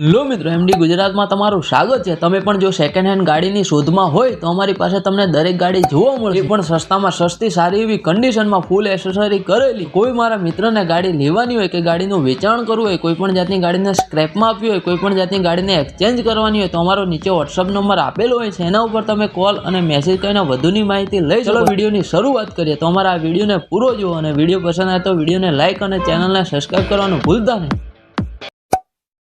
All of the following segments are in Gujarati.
લો મિત્રો એમડી ગુજરાતમાં તમારું સ્વાગત છે. તમે પણ જો સેકન્ડ હેન્ડ ગાડીની શોધમાં હોય, તો અમારી પાસે તમને દરેક ગાડી જોવા મળશે. પણ સસ્તામાં સસ્તી, સારી એવી કન્ડિશનમાં ફૂલ એસેસરી કરેલી. કોઈ મારા મિત્રને ગાડી લેવાની હોય કે ગાડીનું વેચાણ કરવું હોય, કોઈ પણ જાતની ગાડીને સ્ક્રેપમાં આપવી હોય, કોઈ પણ જાતની ગાડીને એક્સચેન્જ કરવાની હોય, તો અમારો નીચે વોટ્સઅપ નંબર આપેલો હોય છે. એના ઉપર તમે કોલ અને મેસેજ કરીને વધુની માહિતી લઈ ચલો, વિડીયોની શરૂઆત કરીએ. તો અમારા આ વિડીયોને પૂરો જુઓ અને વીડિયો પસંદ આવે તો વિડીયોને લાઇક અને ચેનલને સબસ્ક્રાઇબ કરવાનું ભૂલતા નહીં.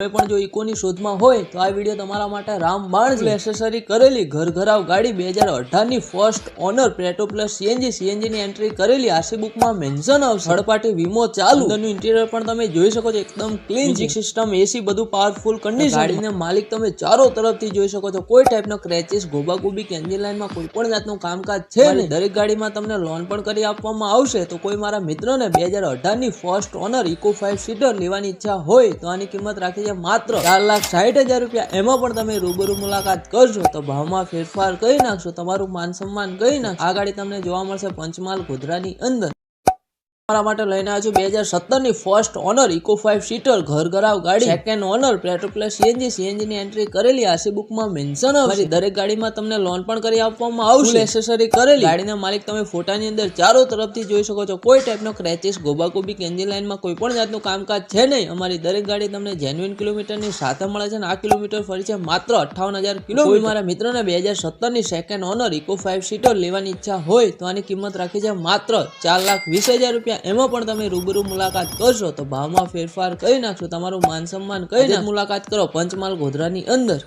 કોઈ પણ જો ઇકોની શોધમાં હોય તો આ વીડિયો તમારા માટે રામબાણ એસેસરી કરેલી. ઘરઘરાવ ગાડી બે હજાર અઢારની first owner petro plus CNG સીએનજીની entry કરેલી. આરસી બુકમાં મેન્શન આવશે થર્ડ પાર્ટી વીમો ચાલુ. અંદરનું ઇન્ટિરિયર પણ તમે જોઈ શકો છો એકદમ ક્લીન સિસ્ટમ એસી બધું પાવરફુલ કન્ડિશન ગાડીને માલિક તમે ચારો તરફથી જોઈ શકો છો. કોઈ ટાઈપનો ક્રેચીસ ગોબાગોબી કે એન્જિન લાઇનમાં કોઈ પણ જાતનું કામકાજ છે ને દરેક ગાડીમાં તમને લોન પણ કરી આપવામાં આવશે. તો કોઈ મારા મિત્રને બે હજાર અઢારની first owner Eeco five seater લેવાની ઈચ્છા હોય તો આની કિંમત રાખી છે માત્ર ચાર લાખ સાઠ હજાર રૂપિયા. એમાં પણ તમે રૂબરૂ મુલાકાત કરશો તો ભાવમાં ફેરફાર કરી નાખશો, તમારું માન સન્માન કરી નાખશો. આ ગાડી તમને જોવા મળશે પંચમહાલ ગોધરાની અંદર. તમારા માટે લઈને આવ્યો છું. બે હજાર સત્તરની first owner Eeco five seater ઘર ઘરાવ ગાડી. Second owner petro plus CNG CNG ની એન્ટ્રી કરેલી. આસી બુકમાં મેન્શન હશે દરેક ગાડીમાં તમને લોન પણ કરી આપવામાં આવશે. એસેસરી કરેલી. ગાડીના માલિક તમે ફોટાની અંદર ચારો તરફથી જોઈ શકો છો. કોઈ ટાઈપનો ક્રેચીસ ગોબાગોબી કે એન્જિન લાઇનમાં કોઈ પણ જાતનું કામકાજ છે નહીં. અમારી દરેક ગાડી તમને જેન્યુઇન કિલોમીટરની સાથે મળે છે અને આ કિલોમીટર ફરી છે માત્ર અઠ્ઠાવન હજાર કિલો મારા મિત્રને બે હજાર સત્તરની second owner Eeco five seater લેવાની ઈચ્છા હોય તો આની કિંમત રાખી છે માત્ર ચાર લાખ વીસ હજાર રૂપિયા. એમાં પણ તમે રૂબરૂ મુલાકાત કરશો તો ભાવમાં ફેરફાર કરી નાખશો તમારું માન સન્માન કરી. મુલાકાત કરો પંચમહાલ ગોધરાની અંદર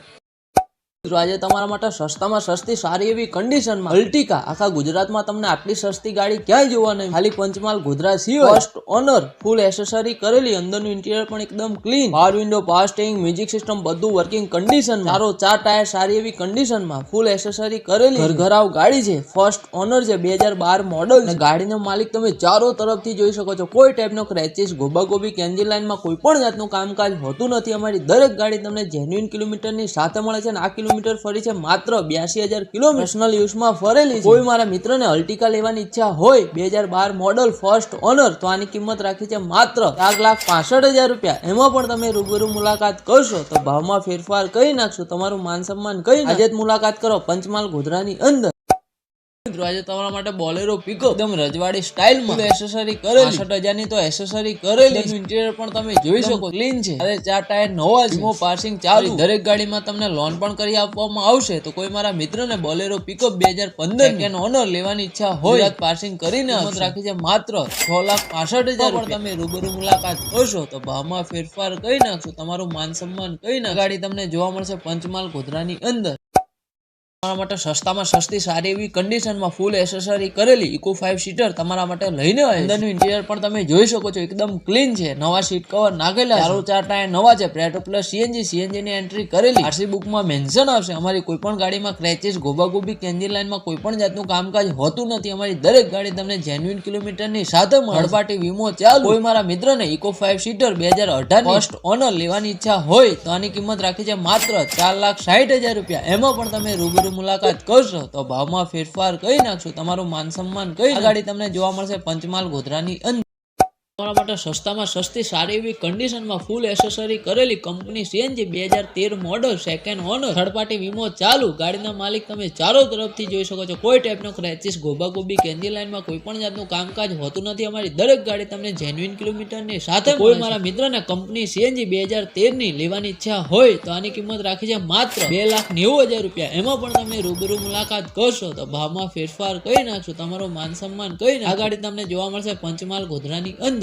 મિત્રો, આજે તમારા માટે સસ્તામાં સસ્તી સારી એવી કન્ડિશનમાં અલ્ટિકા. આખા ગુજરાતમાં તમને આટલી સસ્તી ગાડી ક્યાંય જોવા નહીં ખાલી પંચમહાલ, ગોધરા સિવાય ફર્સ્ટ ઓનર ફૂલ એસેસરી કરેલી, અંદરનું ઇન્ટિરિયર પણ એકદમ clean power window power steering music system બધું વર્કિંગ કન્ડિશન મારો ચાર ટાયર સારી એવી કન્ડિશનમાં ફૂલ એસેસરી કરેલી. ઘરઘરાવ ગાડી છે. ફર્સ્ટ ઓનર છે, બે હજાર બાર મોડલ ગાડીનો માલિક તમે ચારો તરફથી જોઈ શકો છો. કોઈ ટાઈપનો ક્રેચિસ ગોબાગોબી કેન્જી લાઇનમાં કોઈ પણ જાતનું કામકાજ હોતું નથી. અમારી દરેક ગાડી તમને જેન્યુઇન કિલોમીટરની સાથે મળે છે અને આ કિલોમીટર ફરી છે માત્ર બ્યાસી હજાર કિલોમીટર પર્સનલ યુઝમાં ફરેલી છે. કોઈ મારા મિત્રને અલ્ટિકા લેવાની ઈચ્છા હોય બે હજાર બાર મોડલ ફર્સ્ટ ઓનર તો આની કિંમત રાખી છે માત્ર ચાર લાખ પાસઠ હજાર રૂપિયા એમાં પણ તમે રૂબરૂ મુલાકાત કરશો તો ભાવમાં ફેરફાર કરી નાખશો તમારું માન સન્માન કરી. આજે જ મુલાકાત કરો પંચમહાલ ગોધરાની અંદર મિત્રો આજે તમારા માટે બોલેરો પીકો એકદમ રજવાડી સ્ટાઇલમાં. એસેસરી કરેલી. 68000 ની તો એસેસરી કરેલી. ઇન્ટિરિયર પણ તમે જોઈ શકો ક્લીન છે. અરે ચાર ટાયર નવા છે. પાર્સિંગ ચાલુ. દરેક ગાડીમાં તમને લોન પણ કરી આપવામાં આવશે. તો કોઈ મારા મિત્રને બોલેરો પિકઅપ 2015 સેકન્ડ ઓનર લેવાની ઈચ્છા હોય. પાર્સિંગ કરીને રાખી છે માત્ર છ લાખ 65000 પણ તમે રૂબરૂ મુલાકાત કરશો તો ભાવમાં ફેરફાર કરી નાખશો. તમારું માન સન્માન કરી નાખશો. ગાડી તમને જોવા મળશે પંચમહાલ ગોધરાની અંદર. તમારા માટે સસ્તામાં સસ્તી સારી એવી કન્ડિશનમાં ફૂલ એસેસરી કરેલી ઇકો ફાઇવ સીટર તમારા માટે લઈને આવે અંદરનું ઇન્ટિરિયર પણ તમે જોઈ શકો છો એકદમ ક્લીન છે. નવા સીટ કવર નાખેલા ચારો ચાર ટાયર નવા છે. પ્રેટો પ્લસ સીએનજી સીએનજી ની એન્ટ્રી કરેલી. આરસી બુકમાં મેન્શન આવશે. અમારી કોઈ પણ ગાડીમાં ક્રેચીસ ગોબાગોબી કે એન્જિન લાઇનમાં કોઈ પણ જાતનું કામકાજ હોતું નથી. અમારી દરેક ગાડી તમને જેન્યુઇન કિલોમીટરની સાથે મળપાટી વીમો ચાલુ. કોઈ મારા મિત્રને ઇકો ફાઇવ સીટર બે હજાર અઢાર ફર્સ્ટ ઓનર લેવાની ઈચ્છા હોય તો આની કિંમત રાખી છે માત્ર ચાર લાખ સાઠ હજાર રૂપિયા. એમાં પણ તમે રૂબરૂ મુલાકાત કરશો તો ભાવમાં ફેરફાર કરી નાખશો, તમારું માન સન્માન કઈ ગાડી તમને જોવા મળશે પંચમહાલ ગોધરાની અંદર. તમારા માટે સસ્તામાં સસ્તી સારી એવી કન્ડિશનમાં ફૂલ એસેસરી કરેલી કંપની સીએનજી બે હજાર તેર model second owner third party વીમો ચાલુ. ગાડીના માલિક તમે ચારો તરફથી જોઈ શકો છો. કોઈ ટાઈપનો ક્રેચિસ ગોબાગોબી કે એન્જિન લાઇનમાં કોઈ પણ જાતનું કામકાજ હોતું નથી. અમારી દરેક ગાડી તમને જેન્યુઇન કિલોમીટરની સાથે કોઈ મારા મિત્રને કંપની સીએનજી બે હજાર તેરની લેવાની ઈચ્છા હોય તો આની કિંમત રાખી છે માત્ર બે લાખ નેવું હજાર રૂપિયા. એમાં પણ તમે રૂબરૂ મુલાકાત કરશો તો ભાવમાં ફેરફાર કરી નાખશો. તમારો માન સન્માન કરી નાખશો. આ ગાડી તમને જોવા મળશે પંચમહાલ ગોધરાની અંદર.